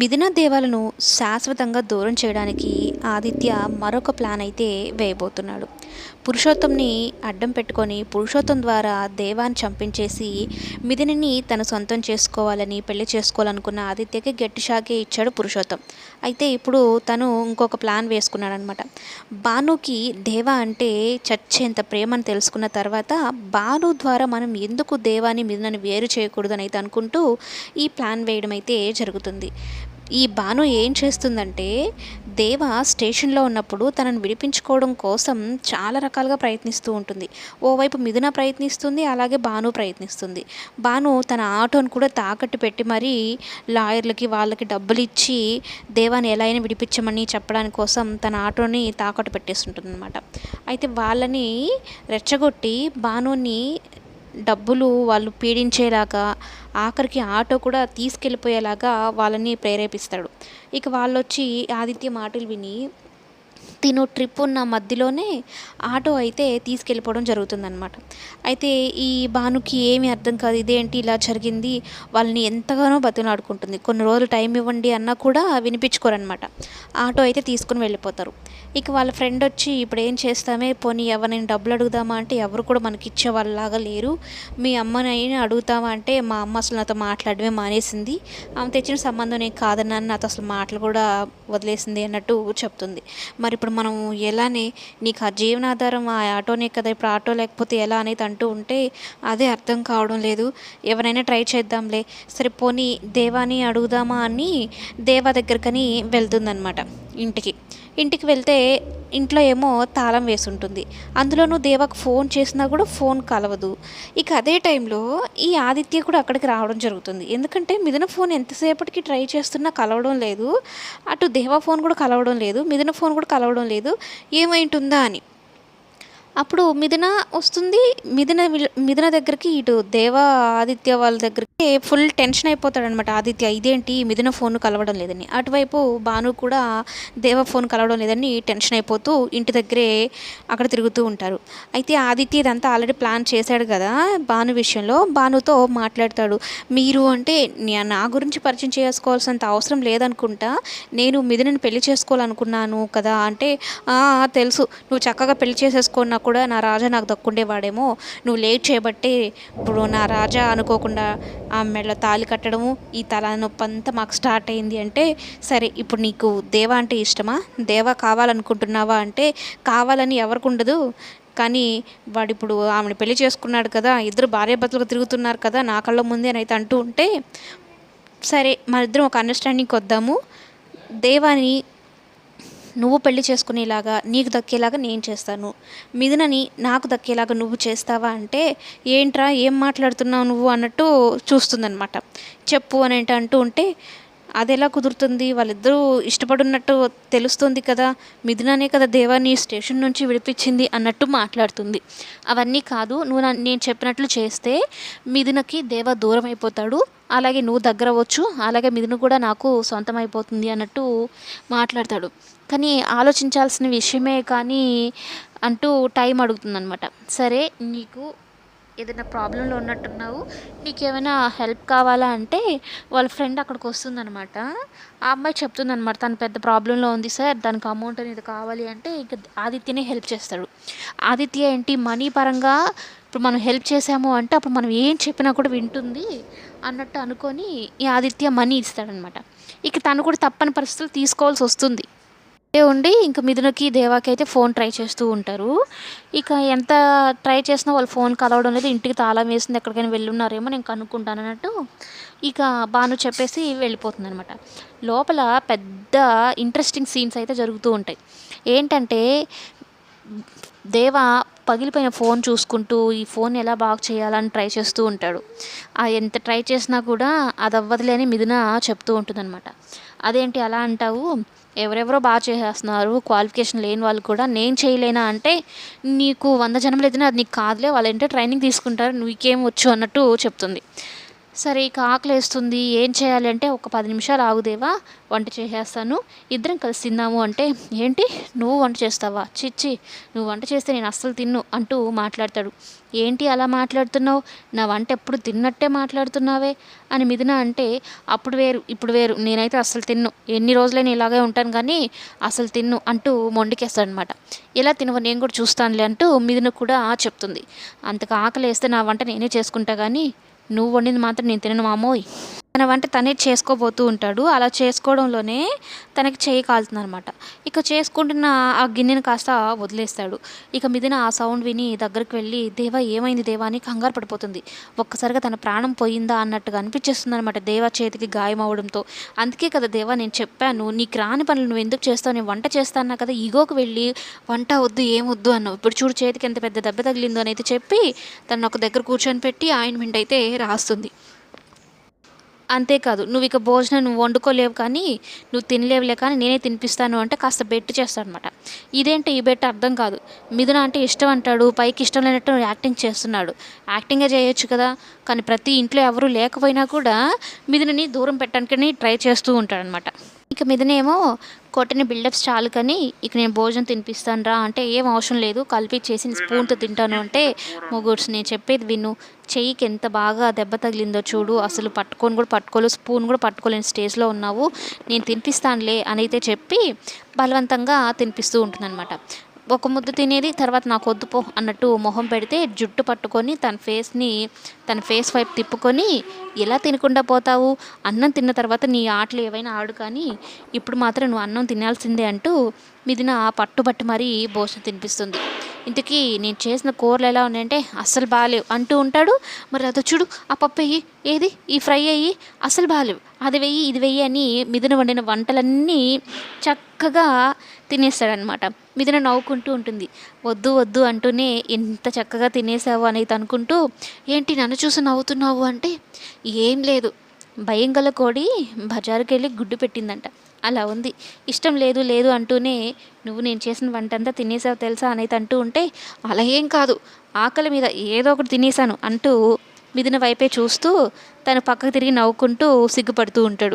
మిథున దేవాలను శాశ్వతంగా దూరం చేయడానికి ఆదిత్య మరొక ప్లాన్ అయితే వేయబోతున్నాడు. పురుషోత్తంని అడ్డం పెట్టుకొని పురుషోత్తం ద్వారా దేవాన్ని చంపించేసి మిథునిని తన సొంతం చేసుకోవాలని పెళ్ళి చేసుకోవాలనుకున్న ఆదిత్యకి గట్టి షాకే ఇచ్చాడు పురుషోత్తం. అయితే ఇప్పుడు తను ఇంకొక ప్లాన్ వేసుకున్నాడనమాట. భానుకి దేవా అంటే చచ్చేంత ప్రేమను తెలుసుకున్న తర్వాత భాను ద్వారా మనం ఎందుకు దేవాని మిథునని వేరు చేయకూడదని అయితే అనుకుంటూ ఈ ప్లాన్ వేయడం అయితే జరుగుతుంది. ఈ భాను ఏం చేస్తుందంటే దేవ స్టేషన్లో ఉన్నప్పుడు తనను విడిపించుకోవడం కోసం చాలా రకాలుగా ప్రయత్నిస్తూ ఉంటుంది. ఓవైపు మిథున ప్రయత్నిస్తుంది అలాగే భాను ప్రయత్నిస్తుంది. భాను తన ఆటోను కూడా తాకట్టు పెట్టి మరీ లాయర్లకి వాళ్ళకి డబ్బులు ఇచ్చి దేవాన్ని ఎలా అయినా విడిపించమని చెప్పడానికి కోసం తన ఆటోని తాకట్టు పెట్టేస్తుంటుంది అనమాట అయితే వాళ్ళని రెచ్చగొట్టి భానుని డబ్బులు వాళ్ళు పీడించేలాగా ఆఖరికి ఆటో కూడా తీసుకెళ్ళిపోయేలాగా వాళ్ళని ప్రేరేపిస్తాడు. ఇక వాళ్ళు వచ్చి ఆదిత్య మాటలు విని తిను ట్రిప్ ఉన్న మధ్యలోనే ఆటో అయితే తీసుకెళ్ళిపోవడం జరుగుతుందన్నమాట. అయితే ఈ భానుకి ఏమీ అర్థం కాదు ఇదేంటి ఇలా జరిగింది వాళ్ళని ఎంతగానో బతిలాడుకుంటుంది. కొన్ని రోజులు టైం ఇవ్వండి అన్నా కూడా వినిపించుకోరనమాట ఆటో అయితే తీసుకుని వెళ్ళిపోతారు. ఇక వాళ్ళ ఫ్రెండ్ వచ్చి ఇప్పుడు ఏం చేస్తామే? పోనీ ఎవరైనా డబ్బులు అడుగుదామా? అంటే ఎవరు కూడా మనకి ఇచ్చే వాళ్ళలాగా లేరు. మీ అమ్మనైనా అడుగుతామా అంటే మా అమ్మ అసలు నాతో మాట్లాడమే మానేసింది. ఆమె తెచ్చిన సంబంధం నేను కాదన్నాను. నాతో అసలు మాటలు కూడా వదిలేసింది అన్నట్టు చెప్తుంది. మరి ఇప్పుడు మనం ఎలానే నీకు ఆ జీవనాధారం ఆ ఆటోనే కదా ఇప్పుడు ఆటో లేకపోతే ఎలా అనేది అంటూ ఉంటే అదే అర్థం కావడం లేదు. ఎవరైనా ట్రై చేద్దాంలే. సరే పోనీ దేవాని అడుగుదామా అని దేవా దగ్గరకని వెళ్తుందనమాట ఇంటికి. ఇంటికి వెళ్తే ఇంట్లో ఏమో తాళం వేసి ఉంటుంది అందులోనూ దేవాకు ఫోన్ చేసినా కూడా ఫోన్ కలవదు. ఇక అదే టైంలో ఈ ఆదిత్య కూడా అక్కడికి రావడం జరుగుతుంది. ఎందుకంటే మిథున ఫోన్ ఎంతసేపటికి ట్రై చేస్తున్నా కలవడం లేదు. అటు దేవా ఫోన్ కూడా కలవడం లేదు. మిథున ఫోన్ కూడా కలవడం లేదు. ఏమైంటుందా అని. అప్పుడు మిథున వస్తుంది. మిథున మిథున దగ్గరికి ఇటు దేవ ఆదిత్య వాళ్ళ దగ్గరికి ఫుల్ టెన్షన్ అయిపోతాడు అనమాట ఆదిత్య ఇదేంటి? మిథున ఫోన్ కలవడం లేదని. అటువైపు భాను కూడా దేవ ఫోన్ కలవడం లేదని టెన్షన్ అయిపోతూ ఇంటి దగ్గరే అక్కడ తిరుగుతూ ఉంటారు. అయితే ఆదిత్య ఇదంతా ఆల్రెడీ ప్లాన్ చేశాడు కదా భాను విషయంలో. భానుతో మాట్లాడతాడు. మీరు అంటే నా గురించి పరిచయం చేసుకోవాల్సినంత అవసరం లేదనుకుంటా. నేను మిథునని పెళ్ళి చేసుకోవాలనుకున్నాను కదా అంటే తెలుసు. నువ్వు చక్కగా పెళ్ళి చేసేసుకున్నా కూడా నా రాజా నాకు దక్కుండేవాడేమో. నువ్వు లేట్ చేయబట్టే ఇప్పుడు నా రాజా అనుకోకుండా ఆ మెడలో తాళి కట్టడము ఈ తల నొప్పి అంతా మాకు స్టార్ట్ అయింది అంటే సరే ఇప్పుడు నీకు దేవా అంటే ఇష్టమా? దేవా కావాలనుకుంటున్నావా అంటే కావాలని ఎవరికి ఉండదు. కానీ వాడు ఇప్పుడు ఆమెను పెళ్ళి చేసుకున్నాడు కదా ఇద్దరు భార్యాభర్తలకు తిరుగుతున్నారు కదా నా కళ్ళ ముందే అని అయితే అంటూ ఉంటే సరే మన ఇద్దరం ఒక అండర్స్టాండింగ్కి వద్దాము దేవాని నువ్వు పెళ్ళి చేసుకునేలాగా నీకు దక్కేలాగా నేను చేస్తాను. మిథునని నాకు దక్కేలాగా నువ్వు చేస్తావా అంటే ఏంట్రా ఏం మాట్లాడుతున్నావు నువ్వు? అన్నట్టు చూస్తుందనమాట చెప్పు అని అంటూ ఉంటే అది ఎలా కుదురుతుంది? వాళ్ళిద్దరూ ఇష్టపడున్నట్టు తెలుస్తుంది కదా. మిథుననే కదా దేవాన్ని స్టేషన్ నుంచి విడిపించింది అన్నట్టు మాట్లాడుతుంది. అవన్నీ కాదు నువ్వు నా- నేను చెప్పినట్లు చేస్తే మిథునకి దేవ దూరం అయిపోతాడు. అలాగే నువ్వు దగ్గర అవ్వచ్చు. అలాగే మిథున కూడా నాకు సొంతం అయిపోతుంది అన్నట్టు మాట్లాడతాడు. కానీ ఆలోచించాల్సిన విషయమే కానీ అంటూ టైం అడుగుతుందనమాట సరే నీకు ఏదైనా ప్రాబ్లంలో ఉన్నట్టున్నావు? నీకేమైనా హెల్ప్ కావాలా అంటే వాళ్ళ ఫ్రెండ్ అక్కడికి వస్తుందనమాట ఆ అమ్మాయి చెప్తుందనమాట తను పెద్ద ప్రాబ్లంలో ఉంది సార్ దానికి అమౌంట్ అనేది కావాలి అంటే ఇంకా ఆదిత్యనే హెల్ప్ చేస్తాడు. ఆదిత్య ఏంటి మనీ పరంగా ఇప్పుడు మనం హెల్ప్ చేసాము అంటే అప్పుడు మనం ఏం చెప్పినా కూడా వింటుంది అన్నట్టు అనుకొని ఈ ఆదిత్య మనీ ఇస్తాడనమాట ఇక తను కూడా తప్పని పరిస్థితులు తీసుకోవాల్సి వస్తుంది. ఉండి ఇంకా మిథునకి దేవాకి అయితే ఫోన్ ట్రై చేస్తూ ఉంటారు. ఇక ఎంత ట్రై చేసినా వాళ్ళు ఫోన్ కలవడం లేదు. ఇంటికి తాళం వేసింది ఎక్కడికైనా వెళ్ళున్నారేమో నేను కనుక్కుంటాను అన్నట్టు ఇక బాను చెప్పేసి వెళ్ళిపోతుంది అనమాట లోపల పెద్ద ఇంట్రెస్టింగ్ సీన్స్ అయితే జరుగుతూ ఉంటాయి. ఏంటంటే దేవ పగిలిపోయిన ఫోన్ చూసుకుంటూ ఈ ఫోన్ ఎలా బాగు చేయాలని ట్రై చేస్తూ ఉంటాడు. ఆ ఎంత ట్రై చేసినా కూడా అది అవ్వదులే అని మిథున చెప్తూ ఉంటుందన్నమాట. అదేంటి అలా అంటావు? ఎవరెవరో బాగా చేసేస్తున్నారు క్వాలిఫికేషన్ లేని వాళ్ళు కూడా నేను చేయలేనా అంటే నీకు వంద జన్మలు అయితేనే అది నీకు కాదులే వాళ్ళంటే ట్రైనింగ్ తీసుకుంటారు నీకేం వచ్చు అన్నట్టు చెప్తుంది. సరే ఇక ఆకలేస్తుంది ఏం చేయాలి అంటే ఒక పది నిమిషాలు ఆగుదేవా వంట చేసేస్తాను. ఇద్దరం కలిసి తిందాము అంటే ఏంటి? నువ్వు వంట చేస్తావా? చిచ్చి నువ్వు వంట చేస్తే నేను అస్సలు తిన్ను అంటూ మాట్లాడతాడు. ఏంటి అలా మాట్లాడుతున్నావు? నా వంట ఎప్పుడు తిన్నట్టే మాట్లాడుతున్నావే? అని మిథున అంటే అప్పుడు వేరు ఇప్పుడు వేరు. నేనైతే అస్సలు తిన్ను. ఎన్ని రోజులైనా ఇలాగే ఉంటాను కానీ అసలు తిన్ను అంటూ మొండికేస్తాడనమాట. ఇలా తినవ నేను కూడా చూస్తానులే అంటూ మిథున కూడా చెప్తుంది. అంతకు ఆకలి వేస్తే నా వంట నేనే చేసుకుంటా కానీ నువ్వు వండింది మాత్రం నేను తినను మామోయ్. తన వంట తనే చేసుకోబోతూ ఉంటాడు. అలా చేసుకోవడంలోనే తనకి చేయి కాలుతుంది అనమాట ఇక చేసుకుంటున్న ఆ గిన్నెను కాస్త వదిలేస్తాడు. ఇక మిదిన ఆ సౌండ్ విని దగ్గరికి వెళ్ళి దేవా ఏమైంది దేవా? అని కంగారు పడిపోతుంది. ఒక్కసారిగా తన ప్రాణం పోయిందా అన్నట్టుగా అనిపించేస్తుంది అనమాట దేవా చేతికి గాయం అవడంతో. అందుకే కదా దేవా నేను చెప్పాను నీకు రాని పనులు నువ్వు ఎందుకు చేస్తావు? నేను వంట చేస్తాను కదా ఈగోకి వెళ్ళి వంట వద్దు ఏం వద్దు అన్నావు. ఇప్పుడు చూడు చేతికి ఎంత పెద్ద దెబ్బ తగిలిందో అని అయితే చెప్పి తను ఒక దగ్గర కూర్చొని పెట్టి ఆయింట్మెంట్ అయితే రాస్తుంది. అంతేకాదు నువ్వు ఇక భోజనం నువ్వు వండుకోలేవు కానీ నువ్వు తినలేవులే కానీ నేనే తినిపిస్తాను అంటే కాస్త బెట్టు చేస్తాను అనమాట ఇదేంటి ఈ బెట్ అర్థం కాదు. మిథున అంటే ఇష్టం అంటాడు పైకి ఇష్టం లేనట్టు యాక్టింగ్ చేస్తున్నాడు. యాక్టింగే చేయొచ్చు కదా కానీ ప్రతి ఇంట్లో ఎవరు లేకపోయినా కూడా మిథునని దూరం పెట్టడానికి ట్రై చేస్తూ ఉంటాడనమాట ఇక మీదనేమో కొట్టిన బిల్డప్స్ చాలు కానీ ఇక నేను భోజనం తినిపిస్తాను రా అంటే ఏం అవసరం లేదు కలిపి చేసి స్పూన్తో తింటాను అంటే మొగుడ్స్ నేను చెప్పేది విను. చెయ్యికి ఎంత బాగా దెబ్బ తగిలిందో చూడు అసలు పట్టుకొని కూడా పట్టుకోలేదు స్పూన్ కూడా పట్టుకోలేని స్టేజ్లో ఉన్నావు. నేను తినిపిస్తానులే అని అయితే చెప్పి బలవంతంగా తినిపిస్తూ ఉంటుందన్నమాట. ఒక ముద్ద తినేది తర్వాత నాకు వద్దుపో అన్నట్టు మొహం పెడితే జుట్టు పట్టుకొని తన ఫేస్ని తన ఫేస్ వైపు తిప్పుకొని ఎలా తినకుండా పోతావు? అన్నం తిన్న తర్వాత నీ ఆటలు ఏవైనా ఆడు కానీ ఇప్పుడు మాత్రం నువ్వు అన్నం తినాల్సిందే అంటూ మిదిన పట్టుబట్టి మరీ భోజనం తినిపిస్తుంది. ఇంతకీ నేను చేసిన కూరలు ఎలా ఉన్నాయంటే అస్సలు బాగాలేవు అంటూ ఉంటాడు. మరి అదో చూడు ఆ పప్పు వెయ్యి. ఏది? ఈ ఫ్రై అయ్యి అస్సలు బాగాలేవు. అది వెయ్యి ఇది వెయ్యి అని మిదిన వండిన వంటలన్నీ చక్కగా తినేస్తాడనమాట మిదిన నవ్వుకుంటూ ఉంటుంది. వద్దు వద్దు అంటూనే ఎంత చక్కగా తినేసావు అనేది అనుకుంటూ ఏంటి నన్ను చూసి నవ్వుతున్నావు అంటే ఏం లేదు. భయం గల కోడి బజారుకి వెళ్ళి గుడ్డు పెట్టిందంట. అలా ఉంది. ఇష్టం లేదు లేదు అంటూనే నువ్వు నేను చేసిన వంట అంతా తినేసావు తెలుసా అనేది అంటూ ఉంటే అలా ఏం కాదు. ఆకలి మీద ఏదో ఒకటి తినేసాను అంటూ మిదిన వైపే చూస్తూ తను పక్కకు తిరిగి నవ్వుకుంటూ సిగ్గుపడుతూ ఉంటాడు.